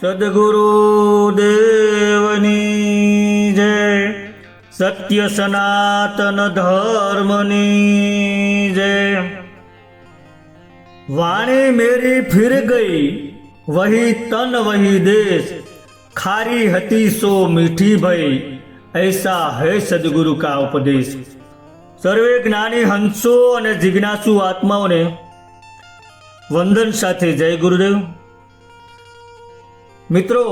સદગુરુ દેવની જય, સત્ય સનાતન ધર્મની જય. વાણી મેરી ફિર ગઈ, વહી તન વહી દેશ, ખારી હતી સો મીઠી ભઈ ऐसा હે સદગુરુ કા ઉપદેશ. સર્વે જ્ઞાની હંસો અને જિજ્ઞાસુ આત્માઓને વંદન સાથે જય ગુરુદેવ. મિત્રો,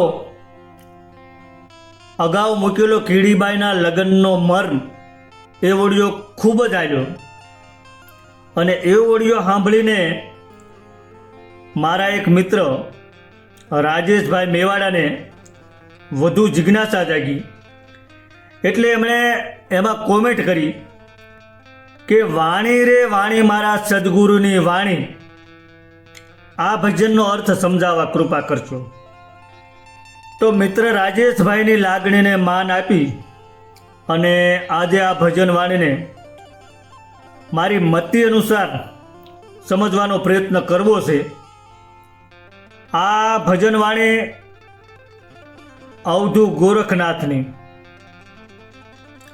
અગાઉ મૂકેલો કીડીબાઈના લગ્નનો મર્મ એ ઓડિયો ખૂબ જ આવ્યો અને એ ઓડિયો સાંભળીને મારા એક મિત્ર રાજેશભાઈ મેવાડાને વધુ જિજ્ઞાસા જાગી. એટલે એમણે એમાં કોમેન્ટ કરી કે, વાણી રે વાણી મારા સદગુરુની વાણી. આ ભજનનો અર્થ સમજાવવા કૃપા કરજો. તો મિત્ર રાજેશભાઈની લાગણીને માન આપી અને આજે આ ભજન વાણીને મારી મતિ અનુસાર સમજવાનો પ્રયત્ન કરવો છે. આ ભજન વાણી અવધુ ગોરખનાથની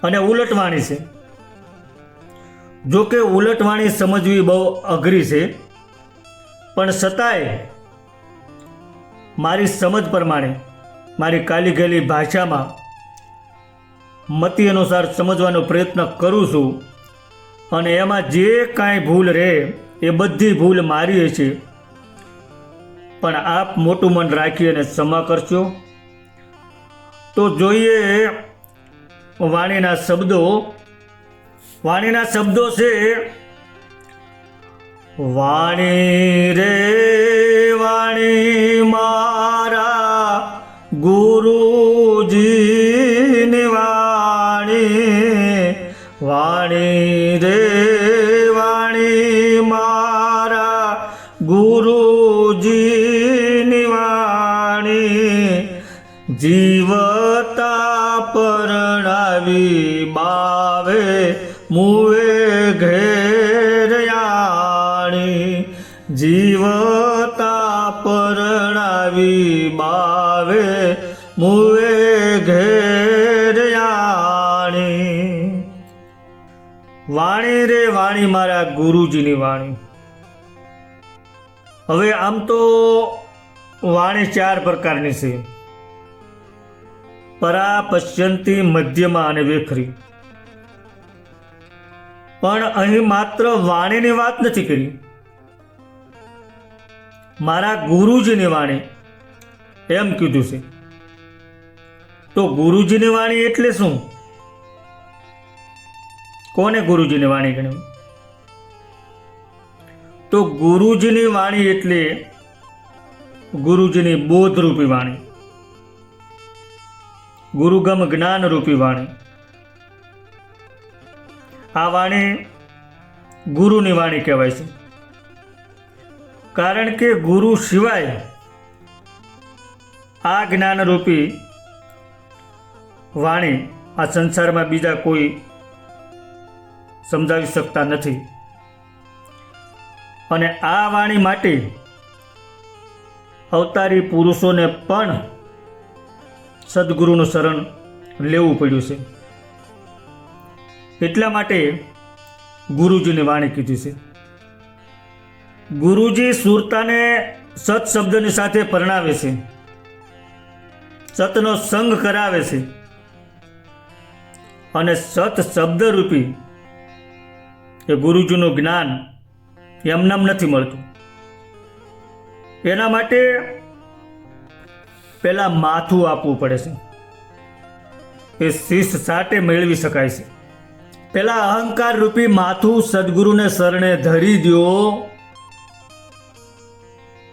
અને ઉલટવાણી છે. જો કે ઉલટવાણી સમજવી બહુ અઘરી છે, પણ છતાંય મારી સમજ પ્રમાણે મારી કાલી ગયેલી ભાષામાં મતિ અનુસાર સમજવાનો પ્રયત્ન કરું છું અને એમાં જે કાંઈ ભૂલ રહે એ બધી ભૂલ મારી છે પણ આપ મોટું મન રાખી અને ક્ષમા કરશો. તો જોઈએ વાણીના શબ્દો. વાણીના શબ્દો છે, વાણી રે વાણી મારા વાણી. હવે આમ તો વાણી ચાર પ્રકારની છે. પરા પશ્યંતી મધ્યમાં અને વેખરી. પણ અહીં માત્ર વાણીની વાત નથી કરી. મારા ગુરુજીની વાણી એમ કીધું છે. તો ગુરુજીની વાણી એટલે શું? કોને ગુરુજીની વાણી ગણવી તો ગુરુજીની વાણી એટલે ગુરુજીની બોધરૂપી વાણી. ગુરુગમ જ્ઞાનરૂપી વાણી. આ વાણી ગુરુની વાણી કહેવાય છે. કારણ કે ગુરુ સિવાય આ જ્ઞાનરૂપી વાણી આ સંસારમાં બીજા કોઈ સમજાવી શકતા નથી. અને આ વાણી માટે અવતારી પુરુષોને પણ સદગુરુનું શરણ લેવું પડ્યું છે. એટલા માટે ગુરુજીની વાણી કીધી છે. ગુરુજી સુરતાને સત્શબ્દની સાથે પરણાવે છે. સતનો સંગ કરાવે છે. અને સત શબ્દરૂપી એ ગુરુજીનું જ્ઞાન એમનામ નથી મળતું. એના માટે પહેલાં માથું આપવું પડે છે. એ શિસ્ત સાથે મેળવી શકાય છે. પહેલાં અહંકાર રૂપી માથું સદગુરુને શરણે ધરી દો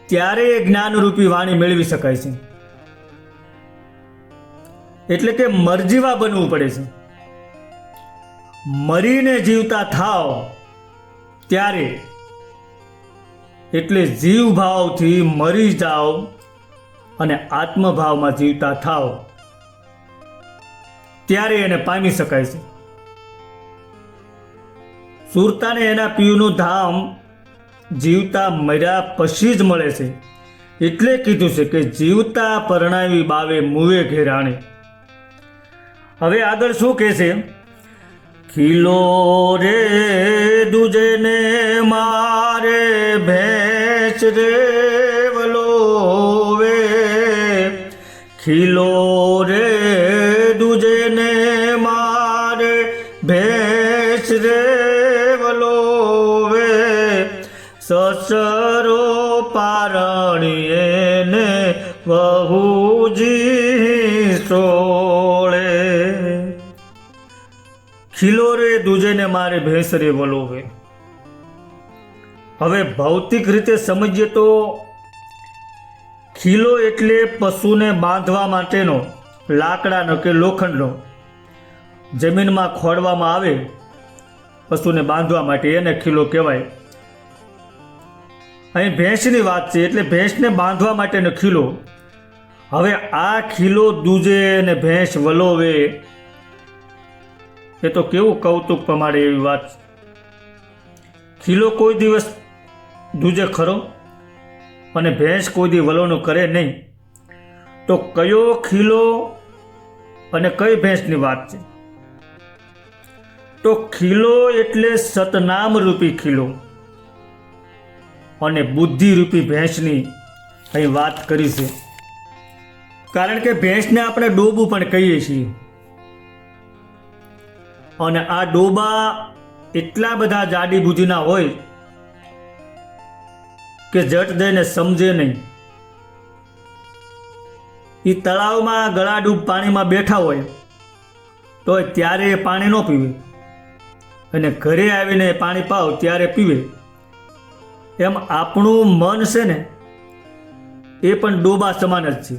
ત્યારે એ જ્ઞાનરૂપી વાણી મેળવી શકાય છે. એટલે કે મરજીવા બનવું પડે છે. મરીને જીવતા થાવ ત્યારે એટલે જીવ ભાવથી મરી જાઓ અને આત્મભાવમાં જીવતા થાઓ. ત્યારે એને પામી શકાય છે. સુરતાને એના પીયુનું ધામ જીવતા મર્યા પછી જ મળે છે. એટલે કીધું છે કે જીવતા પરણાવી બાવે મુવે ઘેરાણી. હવે આગળ શું કહે છે? ખીલો રે દુજને મારે ભેંસ રે વલોવે. ખીલો રે દુજને મારે ભેંસ રે વલોવે. સસરો પારણીએ ને વહુજી સોળે ખીલો રે દૂજેને મારે ભેંસ રે વલોવે. હવે ભૌતિક રીતે સમજીએ તો ખીલો એટલે પશુને બાંધવા માટેનો લાકડાનો કે લોખંડનો. જમીનમાં ખોડવામાં આવે પશુને બાંધવા માટે એને ખીલો કહેવાય. અહીં ભેંસની વાત છે એટલે ભેંસને બાંધવા માટેનો ખીલો. હવે આ ખીલો દૂજે અને ભેંસ વલોવે એ તો કેવું કૌતુક પ્રમાણે એવી વાત. ખીલો કોઈ દિવસ દૂજે ખરો? અને ભેંસ કોઈ દી વલોનું કરે નહીં. તો કયો ખીલો અને કઈ ભેંસની વાત છે? તો ખીલો એટલે સતનામ રૂપી ખીલો. અને બુદ્ધિરૂપી ભેંસની અહીં વાત કરી છે. કારણ કે ભેંસને આપણે ડોબું પણ કહીએ છીએ. અને આ ડોબા એટલા બધા જાડી બુદ્ધિના હોય કે જટ દઈને સમજે નહીં. એ તળાવમાં ગળાડૂબ પાણીમાં બેઠા હોય તો ત્યારે એ પાણી ન પીવે. અને ઘરે આવીને પાણી પાવ ત્યારે પીવે. એમ આપણું મન છે ને, એ પણ ડોબા સમાન જ છે.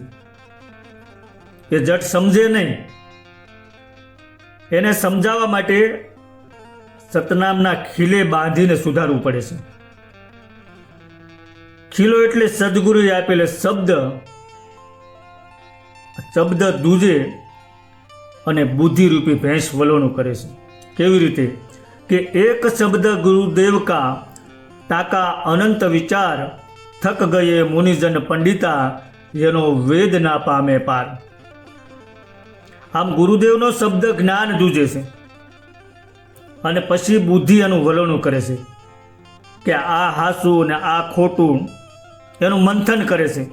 એ જટ સમજે નહીં. એને સમજાવવા માટે સતનામના ખીલે બાંધીને સુધારવું પડે છે. ખીલો એટલે સદગુરુએ આપેલો શબ્દ. શબ્દ દૂજે અને બુદ્ધિરૂપી ભેંસ વલોણું કરે છે. કેવી રીતે? કે એક શબ્દ ગુરુદેવ કા તાકા અનંત વિચાર થક ગયે મુનિજન પંડિતા, જેનો વેદ ના પામે પાર. આમ ગુરુદેવનો શબ્દ જ્ઞાન દૂજે છે. અને પછી બુદ્ધિ એનું વલણું કરે છે કે આ હાસું ને આ ખોટું એનું મંથન કરે છે.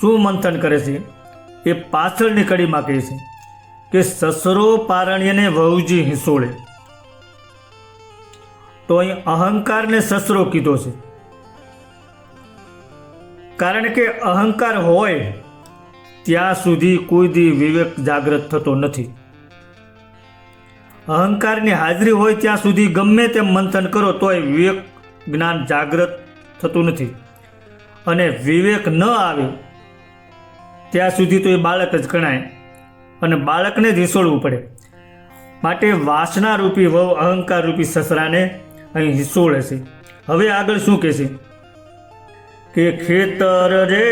શું મંથન કરે છે? એ પાછળની કડીમાં કહે છે કે સસરો પારણ્યને વહુજી હિંસોળે. તો અહીં અહંકારને સસરો કીધો છે. કારણ કે અહંકાર હોય ત્યાં સુધી કોઈ દી વિવેક જાગૃત થતો નથી. અહંકારની હાજરી હોય ત્યાં સુધી ગમે તેમ મંથન કરો તોય વિવેક જ્ઞાન જાગૃત થતું નથી. અને વિવેક ન આવે ત્યાં સુધી તો એ બાળક જ ગણાય અને બાળકને જ હિસોળવું પડે. માટે વાસના રૂપી વહુ અહંકાર રૂપી સસરાને અહીં હિસોળે છે. હવે આગળ શું કહે છે? કે ખેતર રે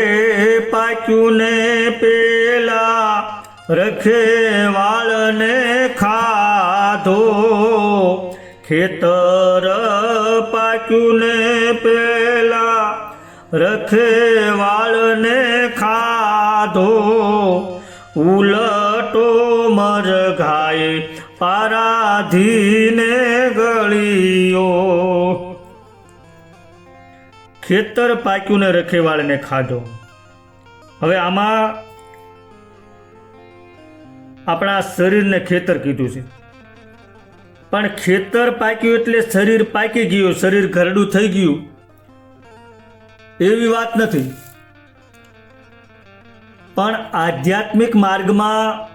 પાક્યું ને પેલા રખે વાળને ખાધો. ખેતર પાક્યું ને પેલા રખે વાળને ખાધો. ઉલટો મરઘાએ પારાધીને ગળીઓ ખેતર પાક્યું ને રખેવાળને ખાધો. હવે આમાં આપણા શરીરને ખેતર કીધું છે. પણ ખેતર પાક્યું એટલે શરીર પાકી ગયું, શરીર ઘરડું થઈ ગયું. એવી વાત નથી. પણ આધ્યાત્મિક માર્ગમાં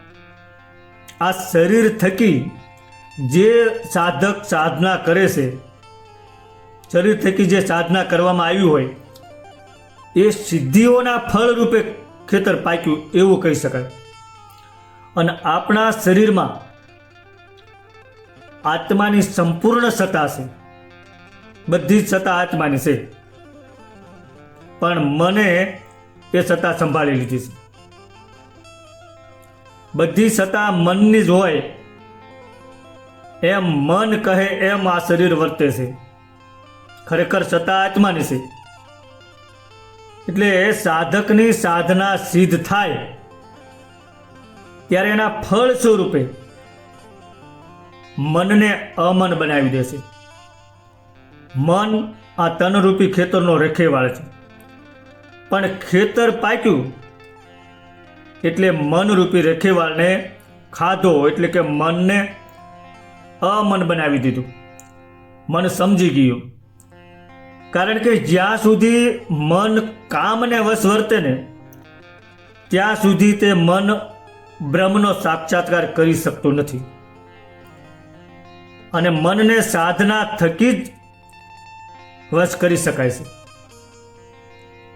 આ શરીર થકી જે સાધક સાધના કરે છે શરીર થકી જે સાધના કરવામાં આવી હોય, એ સિદ્ધિઓના ફળ રૂપે ખેતર પાક્યું એવું કહી શકાય. અને આપણા શરીરમાં આત્માની સંપૂર્ણ સત્તા છે. બધી જ સત્તા આત્માની છે. પણ મને એ સત્તા સંભાળી લીધી છે. બધી સત્તા મનની જ હોય. એમ મન કહે એમ આ શરીર વર્તે છે. ખરેખર સત્તા આત્માની છે. એટલે સાધકની સાધના સિદ્ધ થાય ત્યારે એના ફળ સ્વરૂપે મનને અમન બનાવી દેશે મન આ તનરૂપી ખેતરનો રેખેવાળ છે. પણ ખેતર પાક્યું એટલે મનરૂપી રેખેવાળને ખાધો એટલે કે મનને અમન બનાવી દીધું. મન સમજી ગયું. કારણ કે જ્યાં સુધી મન કામને વશ વર્તે ને, ત્યાં સુધી તે મન બ્રહ્મનો સાક્ષાત્કાર કરી શકતું નથી. અને મનને સાધના થકી જ વશ કરી શકાય છે.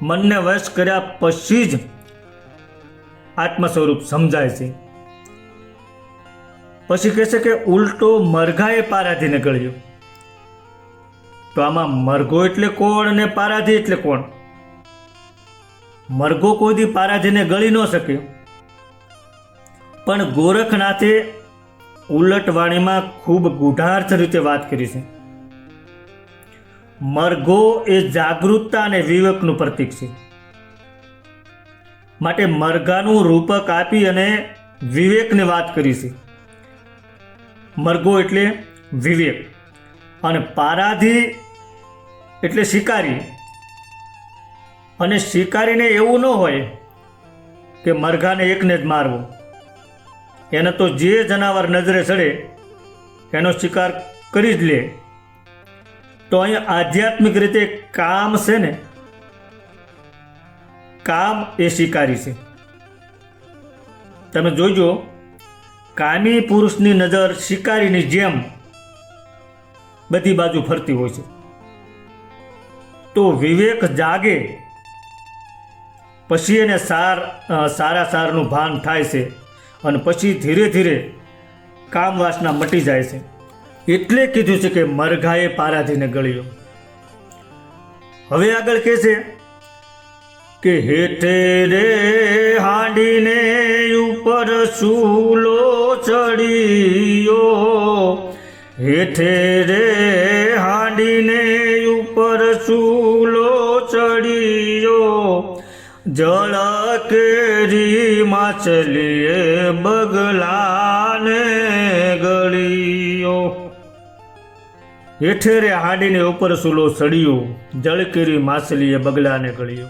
મનને વશ કર્યા પછી જ આત્મ સ્વરૂપ સમજાય છે. પછી કહે છે કે ઉલટો મરઘાએ પારાથી ગળ્યો. તો આમાં મરઘો એટલે કોણ અને પારાધી એટલે કોણ? મરઘો કોઈ દી પારાધીને ગળી ન શકે. પણ ગોરખનાથે ઉલટવાણીમાં ખૂબ ગુઢાર્થ રીતે વાત કરી છે. મરઘો એ જાગૃતતા અને વિવેકનું પ્રતીક છે. માટે મરઘાનું રૂપક આપી અને વિવેકની વાત કરી છે. મરઘો એટલે વિવેક. અને પારાધી એટલે શિકારી. અને શિકારીને એવું ન હોય કે મરઘાને એકને જ મારવો. એને તો જે જનાવર નજરે ચડે, એનો શિકાર કરી જ લે. તો અહીંયા આધ્યાત્મિક રીતે કામ છે ને? કામ એ શિકારી છે. તમે જોજો, કામી પુરુષની નજર શિકારીની જેમ બધી બાજુ ફરતી હોય છે. તો વિવેક જાગે. પછી એને સાર સારા સારનું ભાન થાય છે અને પછી ધીરે ધીરે કામ વાસના મટી જાય છે. એટલે કીધું છે કે મરઘાએ પારાધીને ગળ્યો. હવે આગળ કહે છે કે હેઠે રે હાંડીને ઉપર સૂલો ચડિયો. હેઠે રે હાંડીને સૂલો ચડિયો જળ કેરી માછલીએ બગલાને ગળિયો. હેઠેરે હાડીને ઉપર સુલો ચડ્યો જળકેરી માછલીએ બગલાને ગળ્યો.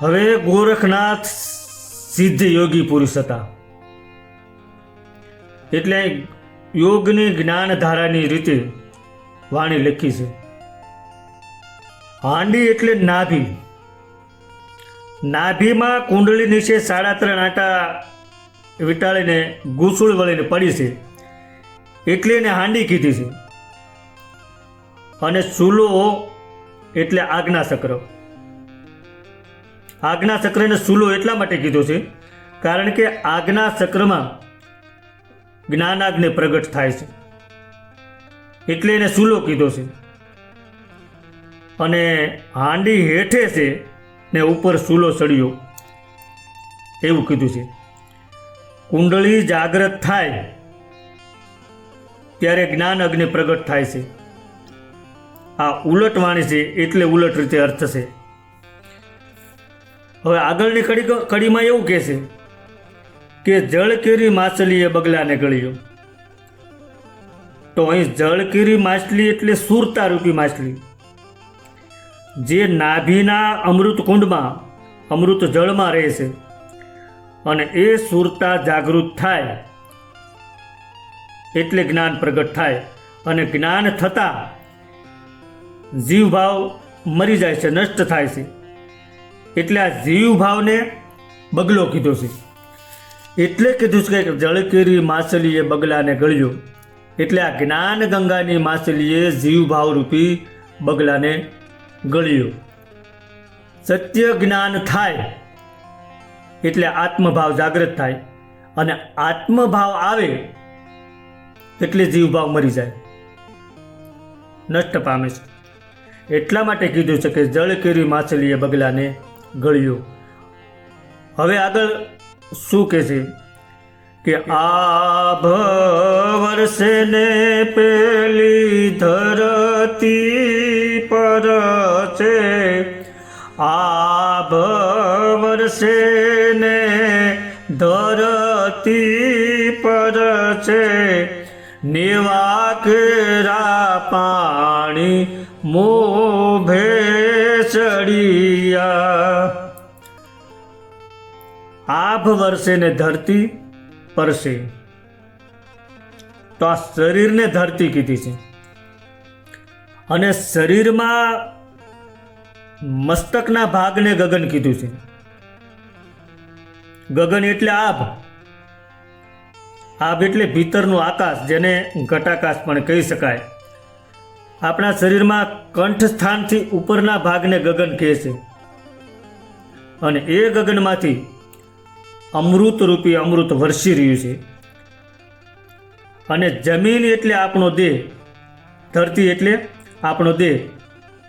હવે ગોરખનાથ સિદ્ધ યોગી પુરુષ હતા. એટલે યોગની જ્ઞાનધારાની રીતે વાણી લખી છે. હાંડી એટલે નાભી. નાભીમાં કુંડળી નીચે સાડા ત્રણ આટા વીંટાળીને ગુસુળ વળીને પડી છે. એટલે એને હાંડી કીધી છે. અને ચૂલો એટલે આજ્ઞાચક્ર. ચક્ર આજ્ઞા ચક્રને ચૂલો એટલા માટે કીધો છે કારણ કે આજ્ઞાચક્રમાં ચક્રમાં જ્ઞાનાગ્નિ પ્રગટ થાય છે. એટલે એને ચૂલો કીધો છે. અને હાંડી હેઠે છે ને ઉપર ચૂલો ચડ્યો. એવું કીધું છે. કુંડળી જાગ્રત થાય ત્યારે જ્ઞાન અગ્નિ પ્રગટ થાય છે. આ ઉલટ વાણી છે એટલે ઉલટ રીતે અર્થ છે. હવે આગળની કડી કડીમાં એવું કહે છે કે જળકેરી માછલીએ બગલાને ગળ્યો. તો અહીં જળકેરી માછલી એટલે સુરતા રૂપી માછલી. જે નાભીના અમૃત કુંડમાં અમૃત જળમાં રહે છે અને એ સુરતા જાગૃત થાય, એટલે જ્ઞાન પ્રગટ થાય અને જ્ઞાન થતાં જીવભાવ મરી જાય છે, નષ્ટ થાય છે. એટલે આ જીવભાવને બગલો કીધો છે. એટલે કીધું છે કે જળકેરી માછલીએ બગલાને ગળ્યો. એટલે આ જ્ઞાન ગંગાની માછલીએ જીવભાવ રૂપી બગલાને ગળ્યો. સત્ય જ્ઞાન થાય એટલે આત્મભાવ જાગૃત થાય અને આત્મભાવ આવે એટલે જીવભાવ મરી જાય. નષ્ટ પામે છે. એટલા માટે કીધું છે કે જળકેરી માછલીએ બગલાને ગળ્યો. હવે આગળ શું કહે છે? કે આભ વર્ષે ને પેલી ધરતી છે આભ વરસે ને ધરતી પર છે. નિવાકરા કેરા પાણી મોભે ચડિયા. આભ વરસે ને ધરતી પરસે તો આ શરીરને ધરતી કીધી છે. અને શરીરમાં મસ્તકના ભાગને ગગન કીધું છે. ગગન એટલે આભ. આભ એટલે ભીતરનું આકાશ, જેને ઘટાકાશ પણ કહી શકાય. આપણા શરીરમાં કંઠ સ્થાનથી ઉપરના ભાગને ગગન કહે છે. અને એ ગગનમાંથી અમૃત રૂપી અમૃત વરસી રહ્યું છે. અને જમીન એટલે આપણો દેહ, ધરતી એટલે આપણો દેહ.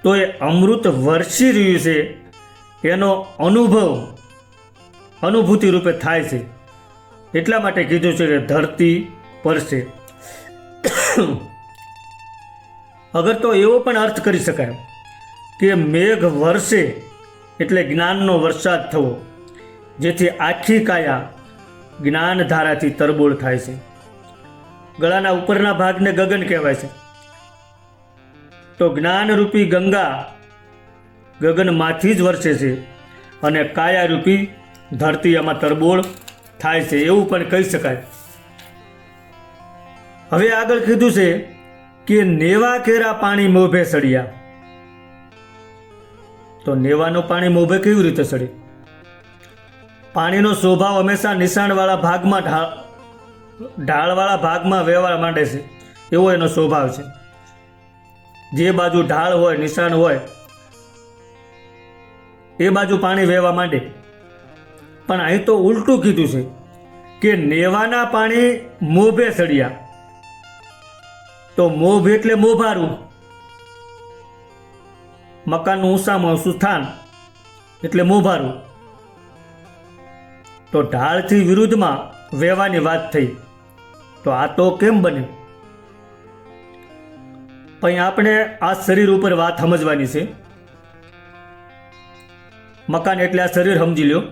તો એ અમૃત વરસી રહ્યું છે. એનો અનુભવ અનુભૂતિ રૂપે થાય છે. એટલા માટે કીધું છે કે ધરતી પરસે અગર તો એવો પણ અર્થ કરી શકાય કે મેઘ વરસે એટલે જ્ઞાનનો વરસાદ થવો, જેથી આખી કાયા જ્ઞાન ધારાથી તરબોળ થાય છે. ગળાના ઉપરના ભાગને ગગન કહેવાય છે. તો જ્ઞાનરૂપી ગંગા ગગનમાંથી જ વરસે છે અને કાયારૂપી ધરતી આમાં તરબોળ થાય છે એવું પણ કહી શકાય. હવે આગળ કીધું છે કે નેવા કેરા પાણી મોભે સળિયા. તો નેવાનું પાણી મોભે કેવી રીતે સડે પાણીનો સ્વભાવ હંમેશા નિશાણવાળા ભાગમાં ઢાળ ઢાળવાળા ભાગમાં વહેવા માંડે છે. એવો એનો સ્વભાવ છે. જે બાજુ ઢાળ હોય, નિશાન હોય, એ બાજુ પાણી વહેવા માંડે. પણ અહીં તો ઉલટું કીધું છે કે નેવાના પાણી મોભે સળિયા. તો મોભ એટલે મોભારું. મકાનનું ઊંચામાં ઊંચું સ્થાન? એટલે મોભારું. તો ઢાળથી વિરુદ્ધમાં વહેવાની વાત થઈ. તો આ તો કેમ બને? પણ આપણે આ શરીર ઉપર વાત સમજવાની છે. મકાન એટલે આ શરીર સમજી લ્યો.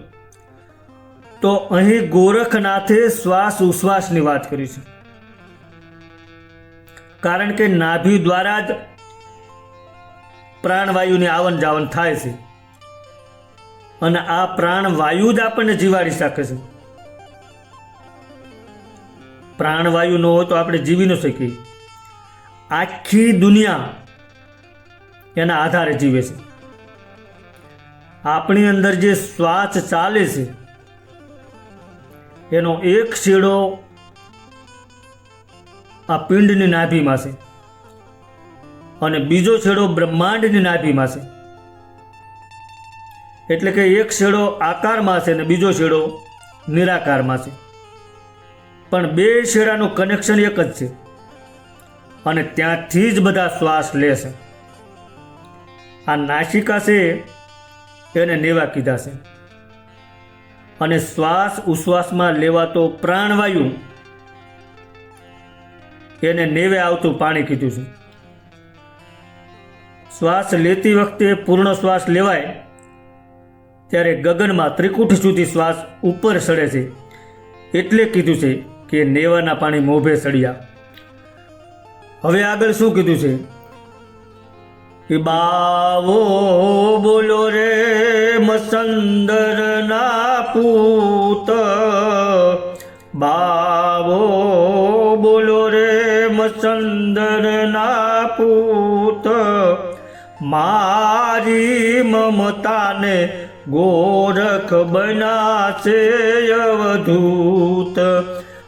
તો અહીં ગોરખનાથે શ્વાસ ઉશ્વાસની વાત કરી છે. કારણ કે નાભી દ્વારા જ પ્રાણવાયુની આવન જાવન થાય છે. અને આ પ્રાણવાયુ જ આપણને જીવાડી શકે છે. પ્રાણવાયુ ન હોય તો આપણે જીવી ન શકીએ. આખી દુનિયા એના આધારે જીવે છે. આપણી અંદર જે શ્વાસ ચાલે છે, એનો એક શેડો આ પિંડની નાભીમાં છે અને બીજો છેડો બ્રહ્માંડની નાભીમાં છે. એટલે કે એક છેડો આકારમાં છે અને બીજો છેડો નિરાકારમાં છે. પણ બે છેડાનું કનેક્શન એક જ છે. અને ત્યાંથી જ બધા શ્વાસ લે છે. આ નાસિકા છે, એને નેવા કીધા છે. અને શ્વાસ ઉશ્વાસમાં લેવાતો પ્રાણવાયુ એને નેવે આવતું પાણી કીધું છે. શ્વાસ લેતી વખતે પૂર્ણ શ્વાસ લેવાય, ત્યારે ગગનમાં ત્રિકુટ સુધી શ્વાસ ઉપર સડે છે. એટલે કીધું છે કે નેવાના પાણી મોભે સડ્યા. હવે આગળ શું કીધું છે? કે બાવો બોલો રે મસંદર ના પૂત. બાવો બોલો રે મસંદર ના પૂત. મારી મમતાને ગોરખ બનાશે અવધૂત.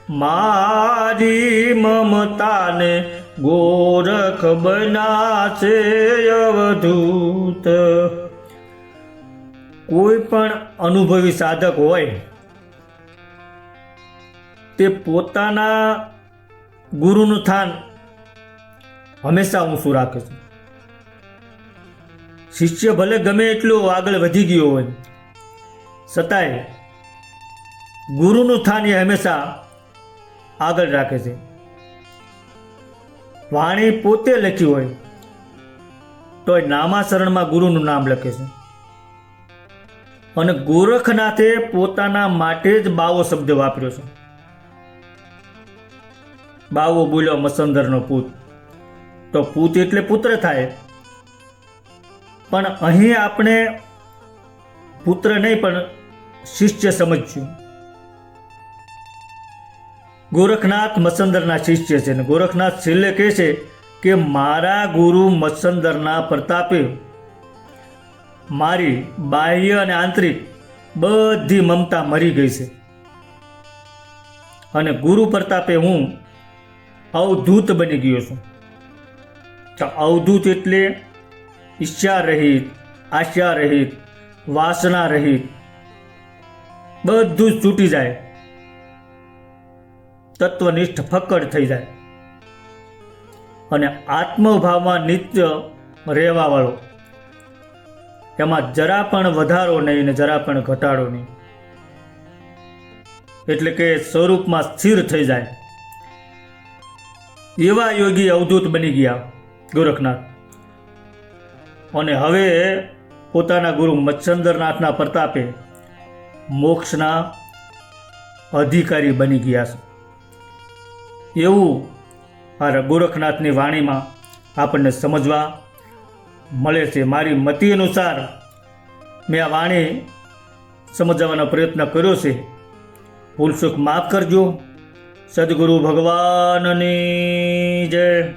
મારી મમતાને ગોરખ બનાશે અવધૂત. કોઈ પણ અનુભવી સાધક હોય, તે પોતાના ગુરુનું થાન હંમેશા ઊંચું રાખે છે. શિષ્ય ભલે ગમે એટલું આગળ વધી ગયો હોય, છતાંય ગુરુનું સ્થાન એ હંમેશા આગળ રાખે છે. વાણી પોતે લખ્યું હોય તો એ નામાસરણમાં ગુરુનું નામ લખે છે. અને ગોરખનાથે પોતાના માટે જ બાવો શબ્દ વાપર્યો છે. બાવો બોલ્યો, મસંદરનો પૂત તો પૂત એટલે પુત્ર થાય. પણ અહીં આપણે પુત્ર નહીં, પણ શિષ્ય સમજશું. ગોરખનાથ મત્સંદરના શિષ્ય છે અને ગોરખનાથ છેલ્લે કહે છે કે મારા ગુરુ મત્સંદરના પ્રતાપે મારી બાહ્ય અને આંતરિક બધી મમતા મરી ગઈ છે. અને ગુરુ પ્રતાપે હું અવધૂત બની ગયો છું. તો અવધૂત એટલે ઈચ્છા રહિત, આશા રહિત, વાસના રહિત બધું જ છૂટી જાય. તત્વનિષ્ઠ ફક્કડ થઈ જાય. અને આત્મભાવમાં નિત્ય રહેવાવાળો. એમાં જરા પણ વધારો નહીં ને જરા પણ ઘટાડો નહીં. એટલે કે સ્વરૂપમાં સ્થિર થઈ જાય. એવા યોગી અવધૂત બની ગયા, ગોરખનાથ. અને હવે પોતાના ગુરુ મચ્છંદરનાથના પ્રતાપે મોક્ષના અધિકારી બની ગયા છે. એવું આ ગોરખનાથની વાણીમાં આપણને સમજવા મળે છે. મારી મતિ અનુસાર મેં આ વાણી સમજાવવાનો પ્રયત્ન કર્યો છે. ભૂલચૂક માફ કરજો. સદગુરુ ભગવાનની જય.